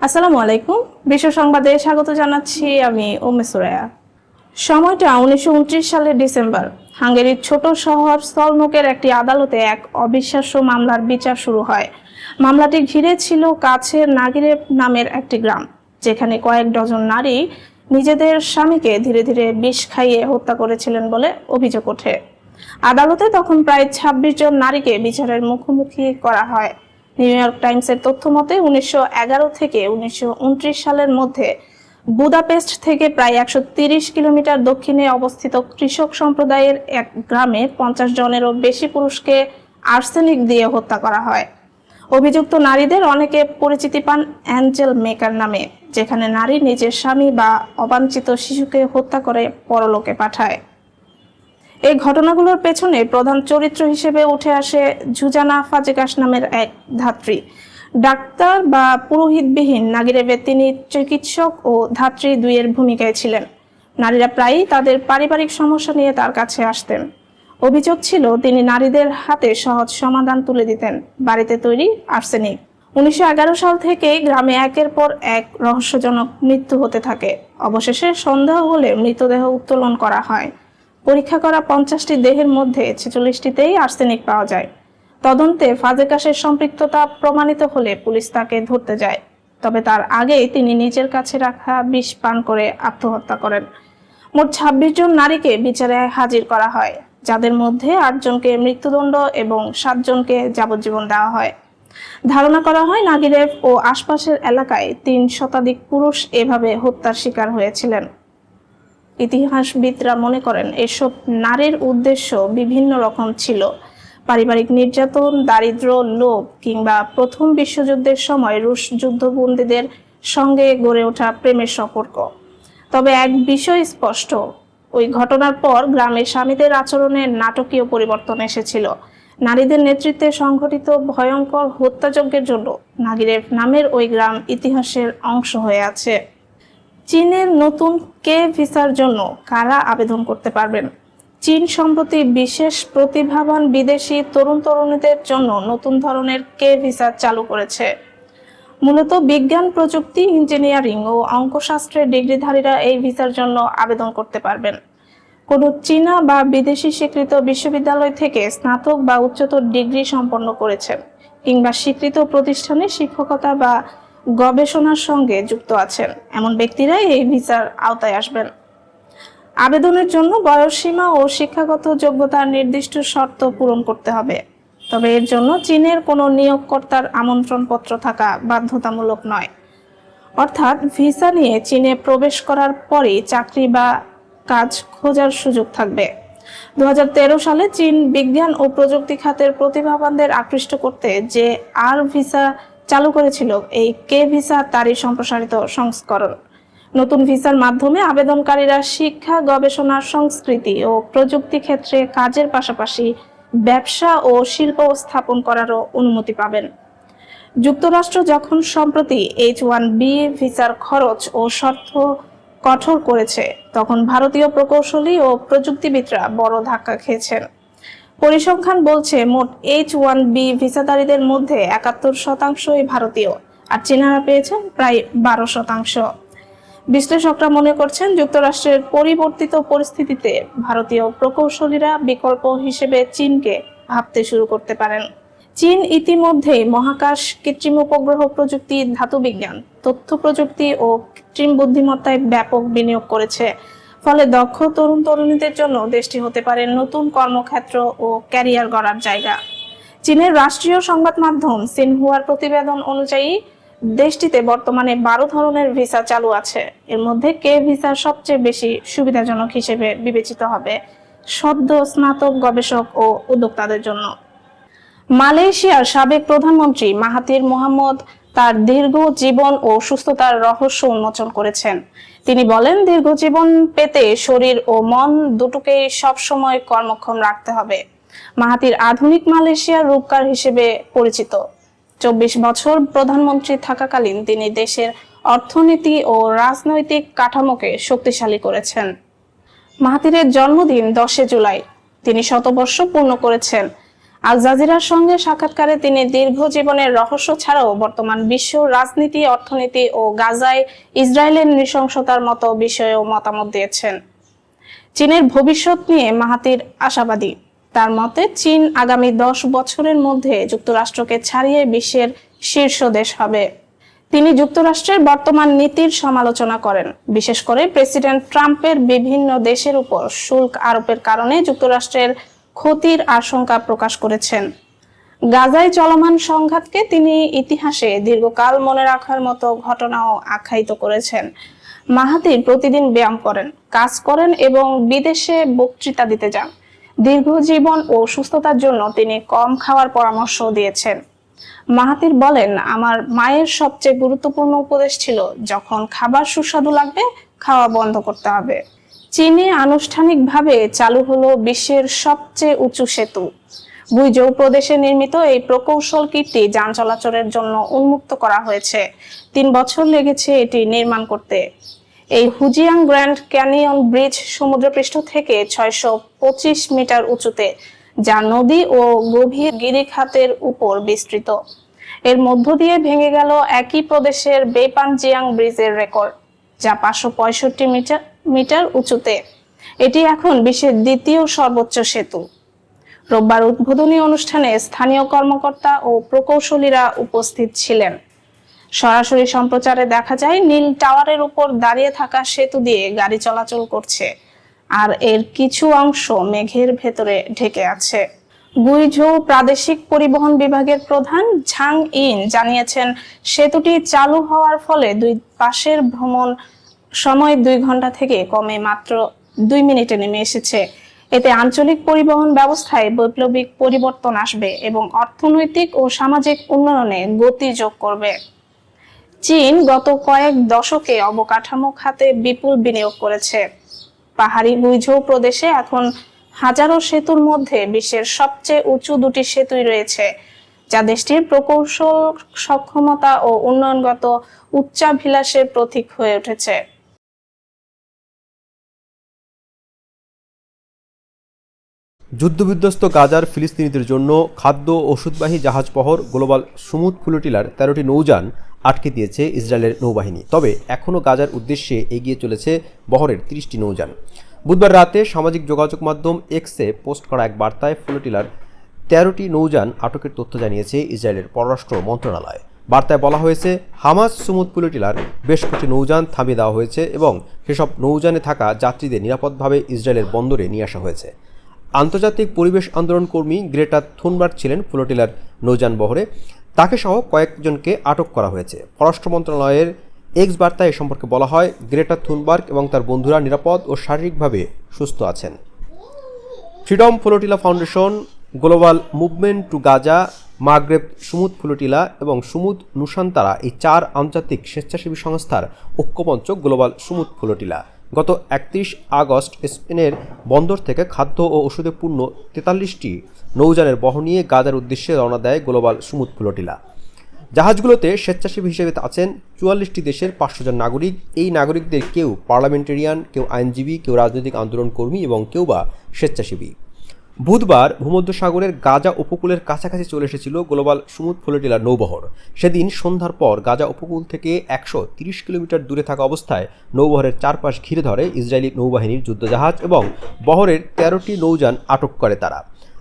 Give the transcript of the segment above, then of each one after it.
আসসালামু আলাইকুম। বিশ্ব সংবাদে স্বাগত জানাচ্ছি আমি ওমে সুরায়া সময়টা উনিশশো উনত্রিশ সালের ডিসেম্বর। হাঙ্গেরির ছোট শহর সলনোকের একটি আদালতে এক অবিশ্বাস্য মামলার বিচার শুরু হয়। মামলাটি ঘিরে ছিল কাছের নাগিরে নামের একটি গ্রাম, যেখানে কয়েক ডজন নারী নিজেদের স্বামীকে ধীরে ধীরে বিষ খাইয়ে হত্যা করেছিলেন বলে অভিযোগ ওঠে। আদালতে তখন প্রায় ২৬ জন নারীকে বিচারের মুখোমুখি করা হয়। নিউ ইয়র্ক টাইমসের তথ্য মতে উনিশশো এগারো থেকে উনিশশো উনত্রিশ সালের মধ্যে বুদাপেস্ট থেকে প্রায় একশো কিলোমিটার দক্ষিণে অবস্থিত কৃষক সম্প্রদায়ের এক গ্রামে পঞ্চাশ জনেরও বেশি পুরুষকে আর্সেনিক দিয়ে হত্যা করা হয়। অভিযুক্ত নারীদের অনেকে পরিচিতি পান অ্যাঞ্জেল মেকার নামে, যেখানে নারী নিজের স্বামী বা অবাঞ্ছিত শিশুকে হত্যা করে পরলোকে পাঠায়। এই ঘটনাগুলোর পেছনে প্রধান চরিত্র হিসেবে উঠে আসে জুজানা ফাজেকাস নামের এক ধাত্রী। ডাক্তার বা পুরোহিতবিহীন নাগিরেবে তিনি চিকিৎসক ও ধাত্রী দুইয়ের ভূমিকায় ছিলেন। নারীরা প্রায়ই তাদের পারিবারিক সমস্যা নিয়ে তার কাছে আসতেন। অভিযোগ ছিল, তিনি নারীদের হাতে সহজ সমাধান তুলে দিতেন। বাড়িতে তৈরি আর্সেনিক। উনিশশো এগারো সাল থেকে গ্রামে একের পর এক রহস্যজনক মৃত্যু হতে থাকে। অবশেষে সন্দেহ হলে মৃতদেহ উত্তোলন করা হয়। পরীক্ষা করা পঞ্চাশটি দেহের মধ্যে ছেচল্লিশটিতেই আর্সেনিক পাওয়া যায়। তদন্তে ফাজেকাশের সম্পৃক্ততা প্রমাণিত হলে পুলিশ তাকে ধরতে যায়। তবে তার আগেই তিনি নিজের কাছে রাখা বিষ পান করে আত্মহত্যা করেন। মোট ছাব্বিশ জন নারীকে বিচারে হাজির করা হয়, যাদের মধ্যে আটজনকে মৃত্যুদণ্ড এবং সাতজনকে যাবজ্জীবন দেওয়া হয়। ধারণা করা হয় নাগিরেভ ও আশপাশের এলাকায় তিন শতাধিক পুরুষ এভাবে হত্যার শিকার হয়েছিলেন। ইতিহাসবিদরা মনে করেন এসব নারীর উদ্দেশ্য বিভিন্ন রকম ছিল। পারিবারিক নির্যাতন দারিদ্র লোভ কিংবা প্রথম বিশ্বযুদ্ধের সময় রুশ যুদ্ধবন্দীদের সঙ্গে গড়ে ওঠা প্রেমের সম্পর্ক। তবে এক বিষয় স্পষ্ট, ওই ঘটনার পর গ্রামের স্বামীদের আচরণে নাটকীয় পরিবর্তন এসেছিল। নারীদের নেতৃত্বে সংঘটিত ভয়ঙ্কর হত্যাযজ্ঞের জন্য নাগিরেভ নামের ওই গ্রাম ইতিহাসের অংশ হয়ে আছে। চীনের নতুন কে ভিসার জন্য কারা আবেদন করতে পারবেন? চীন সম্প্রতি বিশেষ প্রতিভাবান বিদেশি তরুণ তরুণীদের জন্য নতুন ধরনের কে ভিসা চালু করেছে। মূলত বিজ্ঞান, প্রযুক্তি, ইঞ্জিনিয়ারিং ও অঙ্কশাস্ত্রের ডিগ্রিধারীরা এই ভিসার জন্য আবেদন করতে পারবেন। কোনো চীনা বা বিদেশি স্বীকৃত বিশ্ববিদ্যালয় থেকে স্নাতক বা উচ্চতর ডিগ্রি সম্পন্ন করেছেন কিংবা স্বীকৃত প্রতিষ্ঠানে শিক্ষকতা বা গবেষণার সঙ্গে যুক্ত আছেন। এমন ব্যক্তিরাই এই ভিসার আওতায় আসবেন। আবেদনের জন্য বয়সসীমা ও শিক্ষাগত যোগ্যতার নির্দিষ্ট শর্ত পূরণ করতে হবে। তবে এর জন্য চীনের কোনো নিয়োগকর্তার আমন্ত্রণপত্র থাকা বাধ্যতামূলক নয়। অর্থাৎ ভিসা নিয়ে চীনে প্রবেশ করার পরেই চাকরি বা কাজ খোঁজার সুযোগ থাকবে। দু হাজার তেরো সালে চীন বিজ্ঞান ও প্রযুক্তি খাতের প্রতিভাবানদের আকৃষ্ট করতে যে আর ভিসা চালু করেছিল এই কে ভিসা তারই সম্প্রসারিত সংস্করণ। নতুন ভিসার মাধ্যমে আবেদনকারীরা শিক্ষা, গবেষণা, সংস্কৃতি ও প্রযুক্তি ক্ষেত্রে কাজের পাশাপাশি ব্যবসা ও শিল্প স্থাপন করারও অনুমতি পাবেন। যুক্তরাষ্ট্র যখন সম্প্রতি এইচ ওয়ান বি ভিসার খরচ ও শর্ত কঠোর করেছে, তখন ভারতীয় প্রকৌশলী ও প্রযুক্তিবিদরা বড় ধাক্কা খেয়েছেন। পরিসংখ্যান বলছে মোট এইচ ওয়ান বি ভিসাধারীদের মধ্যে একাত্তর শতাংশই ভারতীয়, আর চীনারা পেয়েছেন প্রায় বারো শতাংশ। বিশ্লেষকরা মনে করছেন যুক্তরাষ্ট্রের পরিবর্তিত পরিস্থিতিতে ভারতীয় প্রকৌশলীরা বিকল্প হিসেবে চীনকে ভাবতে শুরু করতে পারেন। চীন ইতিমধ্যেই মহাকাশ কৃত্রিম উপগ্রহ প্রযুক্তি, ধাতু বিজ্ঞান, তথ্য প্রযুক্তি ও কৃত্রিম বুদ্ধিমত্তায় ব্যাপক বিনিয়োগ করেছে। ফলে দক্ষ তরুণ তরুণীদের জন্য দেশটি হতে পারে নতুন কর্মক্ষেত্র ও ক্যারিয়ার গড়ার জায়গা। চীনের রাষ্ট্রীয় সংবাদ মাধ্যম সিনহুয়ার প্রতিবেদন অনুযায়ী, দেশটিতে বর্তমানে বারো ধরনের ভিসা চালু আছে। এর মধ্যে কে ভিসা সবচেয়ে বেশি সুবিধাজনক হিসেবে বিবেচিত হবে সদ্য স্নাতক গবেষক ও উদ্যোক্তাদের জন্য। মালয়েশিয়ার সাবেক প্রধানমন্ত্রী মাহাতির মোহাম্মদ তার দীর্ঘ জীবন ও সুস্থতার রহস্য উন্মোচন করেছেন। তিনি বলেন, দীর্ঘ জীবন পেতে শরীর ও মন দুটোকেই সবসময় কর্মক্ষম রাখতে হবে। মাহাতির আধুনিক মালয়েশিয়ার রূপকার হিসেবে পরিচিত। চব্বিশ বছর প্রধানমন্ত্রী থাকাকালীন তিনি দেশের অর্থনীতি ও রাজনৈতিক কাঠামোকে শক্তিশালী করেছেন। মাহাতিরের জন্মদিন দশে জুলাই। তিনি শতবর্ষ পূর্ণ করেছেন। আল জাজিরার সঙ্গে সাক্ষাৎকারে তিনি দীর্ঘ জীবনের রহস্য ছাড়াও বর্তমান বিশ্ব রাজনীতি, অর্থনীতি ও গাজায় ইসরায়েলের নৃশংসতার মতো বিষয়েও মতামত দিয়েছেন। চীনের ভবিষ্যৎ নিয়ে মাহাতির আশাবাদী। তার মতে, চীন আগামী দশ বছরের মধ্যে যুক্তরাষ্ট্রকে ছাড়িয়ে বিশ্বের শীর্ষ দেশ হবে। তিনি যুক্তরাষ্ট্রের বর্তমান নীতির সমালোচনা করেন। বিশেষ করে প্রেসিডেন্ট ট্রাম্পের বিভিন্ন দেশের উপর শুল্ক আরোপের কারণে যুক্তরাষ্ট্রের ক্ষতির আশঙ্কা প্রকাশ করেছেন। গাজায় চলমান সংঘাতকে তিনি ইতিহাসে দীর্ঘকাল মনে রাখার মতো ঘটনাও আখ্যায়িত করেছেন। মাহাতির প্রতিদিন ব্যায়াম করেন, কাজ করেন এবং বিদেশে বক্তৃতা দিতে যান। দীর্ঘ জীবন ও সুস্থতার জন্য তিনি কম খাওয়ার পরামর্শ দিয়েছেন। মাহাতির বলেন, আমার মায়ের সবচেয়ে গুরুত্বপূর্ণ উপদেশ ছিল, যখন খাবার সুস্বাদু লাগবে, খাওয়া বন্ধ করতে হবে। চীনে আনুষ্ঠানিকভাবে চালু হলো বিশ্বের সবচেয়ে উঁচু সেতু। গুইজৌ প্রদেশে নির্মিত এই প্রকৌশল কীর্তি যান চলাচলের জন্য উন্মুক্ত করা হয়েছে। তিন বছর লেগেছে এটি নির্মাণ করতে। এই হুজিয়াং গ্র্যান্ড ক্যানিয়ন ব্রিজ সমুদ্রপৃষ্ঠ থেকে ছয়শো পঁচিশ মিটার উঁচুতে, যা নদী ও গভীর গিরিখাতের উপর বিস্তৃত। এর মধ্য দিয়ে ভেঙে গেল একই প্রদেশের বেপানজিয়াং ব্রিজের রেকর্ড, যা পাঁচশো পঁয়ষট্টি মিটার মিটার উঁচুতে। এটি এখন বিশ্বের দ্বিতীয় সর্বোচ্চ সেতু। রোববার উদ্বোধনী অনুষ্ঠানে স্থানীয় কর্মকর্তা ও প্রকৌশলীরা উপস্থিত ছিলেন। সরাসরি সম্প্রচারে দেখা যায়, নীল টাওয়ারের উপর দাঁড়িয়ে থাকা সেতু দিয়ে গাড়ি চলাচল করছে, আর এর কিছু অংশ মেঘের ভেতরে ঢেকে আছে। গুইঝৌ প্রাদেশিক পরিবহন বিভাগের প্রধান ঝাং ইন জানিয়েছেন, সেতুটি চালু হওয়ার ফলে দুই পাশের ভ্রমণ সময় দুই ঘণ্টা থেকে কমে মাত্র দুই মিনিটে নেমে এসেছে। এতে আঞ্চলিক পরিবহন ব্যবস্থায় বৈপ্লবিক পরিবর্তন আসবে এবং অর্থনৈতিক ও সামাজিক উন্নয়নে গতি যোগ করবে। চীন গত কয়েক দশকে অবকাঠামো খাতে বিপুল বিনিয়োগ করেছে। পাহাড়ি গুইঝৌ প্রদেশে এখন হাজারো সেতুর মধ্যে বিশ্বের সবচেয়ে উঁচু দুটি সেতুই রয়েছে, যা দেশটির প্রকৌশল সক্ষমতা ও উন্নয়নগত উচ্চাভিলাষের প্রতীক হয়ে উঠেছে। যুদ্ধবিধ্বস্ত গাজার ফিলিস্তিনিদের জন্য খাদ্য ওষুধবাহী জাহাজবহর গ্লোবাল সুমুদ ফুলটিলার তেরোটি নৌযান আটকে দিয়েছে ইসরায়েলের নৌবাহিনী। তবে এখনও গাজার উদ্দেশ্যে এগিয়ে চলেছে বহরের তিরিশটি নৌযান। বুধবার রাতে সামাজিক যোগাযোগ মাধ্যম এক্সে পোস্ট করা এক বার্তায় ফুলটিলার তেরোটি নৌযান আটকের তথ্য জানিয়েছে ইসরায়েলের পররাষ্ট্র মন্ত্রণালয়। বার্তায় বলা হয়েছে, হামাস সুমুদ পুলটিলার বেশ কিছু নৌযান থামিয়ে দেওয়া হয়েছে এবং সেসব নৌযানে থাকা যাত্রীদের নিরাপদভাবে ইসরায়েলের বন্দরে নিয়ে আসা হয়েছে। আন্তর্জাতিক পরিবেশ আন্দোলন কর্মী গ্রেটা থুনবার্গ ছিলেন ফ্লোটিলার নৌযান বহরে। তাকে সহ কয়েকজনকে আটক করা হয়েছে। পররাষ্ট্র মন্ত্রণালয়ের এক্স বার্তায় এ সম্পর্কে বলা হয়, গ্রেটা থুনবার্গ এবং তার বন্ধুরা নিরাপদ ও শারীরিকভাবে সুস্থ আছেন। Freedom Flotilla Foundation, Global Movement to Gaza, Maghreb Sumud Flotilla এবং সুমুদ নুসান্তারা এই চার আন্তর্জাতিক স্বেচ্ছাসেবী সংস্থার ঐক্যমঞ্চ গ্লোবাল সুমুদ ফ্লোটিলা। গত একত্রিশ আগস্ট স্পেনের বন্দর থেকে খাদ্য ও ওষুধে পূর্ণ তেতাল্লিশটি নৌযানের বহন নিয়ে গাজার উদ্দেশ্যে রওনা দেয় গ্লোবাল সুমুদ ফ্লোটিলা। জাহাজগুলোতে স্বেচ্ছাসেবী হিসেবে আছেন চুয়াল্লিশটি দেশের পাঁচশো জন নাগরিক। এই নাগরিকদের কেউ পার্লামেন্টেরিয়ান, কেউ আইনজীবী, কেউ রাজনৈতিক আন্দোলনকর্মী এবং কেউ বা স্বেচ্ছাসেবী। বুধবার ভূমধ্যসাগরের গাজা উপকূলের কাছাকাছি চলে এসেছিল গ্লোবাল সুমুদ ফ্লোটিলার নৌবহর। সেদিন সন্ধ্যার পর গাজা উপকূল থেকে একশো তিরিশ কিলোমিটার দূরে থাকা অবস্থায় নৌবহরের চারপাশ ঘিরে ধরে ইসরায়েলি নৌবাহিনীর যুদ্ধজাহাজ এবং বহরের তেরোটি নৌযান আটক করে তারা।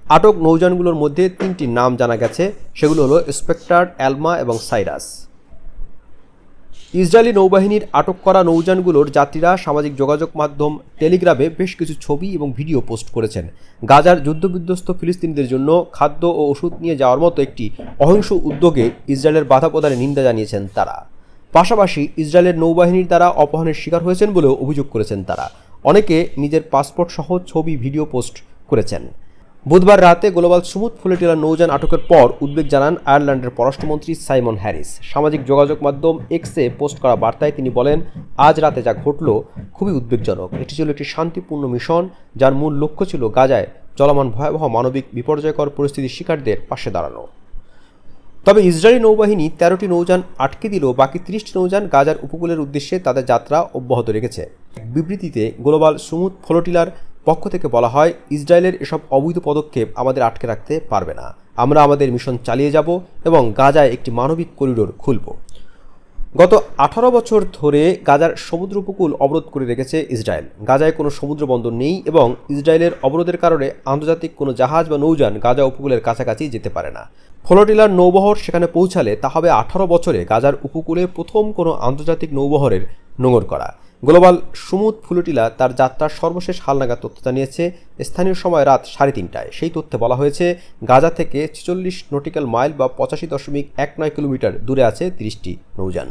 আটক নৌযানগুলোর মধ্যে তিনটি নাম জানা গেছে, সেগুলো হলো স্পেক্টার, অ্যালমা এবং সাইরাস। ইসরায়েলি নৌবাহিনীর আটক করা নৌযানগুলোর যাত্রীরা সামাজিক যোগাযোগ মাধ্যম টেলিগ্রামে বেশ কিছু ছবি এবং ভিডিও পোস্ট করেছেন। গাজার যুদ্ধবিধ্বস্ত ফিলিস্তিনিদের জন্য খাদ্য ও ওষুধ নিয়ে যাওয়ার মতো একটি অহিংস উদ্যোগে ইসরায়েলের বাধা প্রদানে নিন্দা জানিয়েছেন তারা। পাশাপাশি ইসরায়েলের নৌবাহিনীর দ্বারা অপহরণের শিকার হয়েছেন বলেও অভিযোগ করেছেন তারা। অনেকে নিজের পাসপোর্ট সহ ছবি, ভিডিও পোস্ট করেছেন। বুধবার রাতে গ্লোবাল সুমুদ ফুলেটিলা নৌযান আটকের পর উদ্বেগ জানান আয়ারল্যান্ডের পররাষ্ট্রমন্ত্রী সাইমন হ্যারিস। সামাজিক যোগাযোগ মাধ্যম এক্সে পোস্ট করা বার্তায় তিনি বলেন, আজ রাতে যা ঘটল খুবই উদ্বেগজনক। এটি ছিল একটি শান্তিপূর্ণ মিশন, যার মূল লক্ষ্য ছিল গাজায় চলমান ভয়াবহ মানবিক বিপর্যয়কর পরিস্থিতির শিকারদের পাশে দাঁড়ানো। তবে ইসরায়েলি নৌবাহিনী তেরোটি নৌযান আটকে দিলেও বাকি তিরিশটি নৌযান গাজার উপকূলের উদ্দেশ্যে তাদের যাত্রা অব্যাহত রেখেছে। বিবৃতিতে গ্লোবাল সুমুদ ফ্লোটিলার পক্ষ থেকে বলা হয়, ইসরায়েলের এসব অবৈধ পদক্ষেপ আমাদের আটকে রাখতে পারবে না। আমরা আমাদের মিশন চালিয়ে যাব এবং গাজায় একটি মানবিক করিডোর খুলব। গত আঠারো বছর ধরে গাজার সমুদ্র উপকূল অবরোধ করে রেখেছে ইসরায়েল। গাজায় কোনো সমুদ্র বন্দর নেই এবং ইসরায়েলের অবরোধের কারণে আন্তর্জাতিক কোনো জাহাজ বা নৌযান গাজা উপকূলের কাছাকাছি যেতে পারে না। ফ্লোটিলার নৌবহর সেখানে পৌঁছালে তা হবে আঠারো বছরে গাজার উপকূলে প্রথম কোনো আন্তর্জাতিক নৌবহরের নোঙর করা। গ্লোবাল সুমুদ ফুলুটিলা তার যাত্রার সর্বশেষ হালনাগাদ তথ্য জানিয়েছে, স্থানীয় সময় রাত সাড়ে তিনটায়। সেই তথ্যে বলা হয়েছে, গাজা থেকে ছেচল্লিশ নটিক্যাল মাইল বা পঁচাশি দশমিক এক নয় কিলোমিটার দূরে আছে তিরিশটি নৌযান।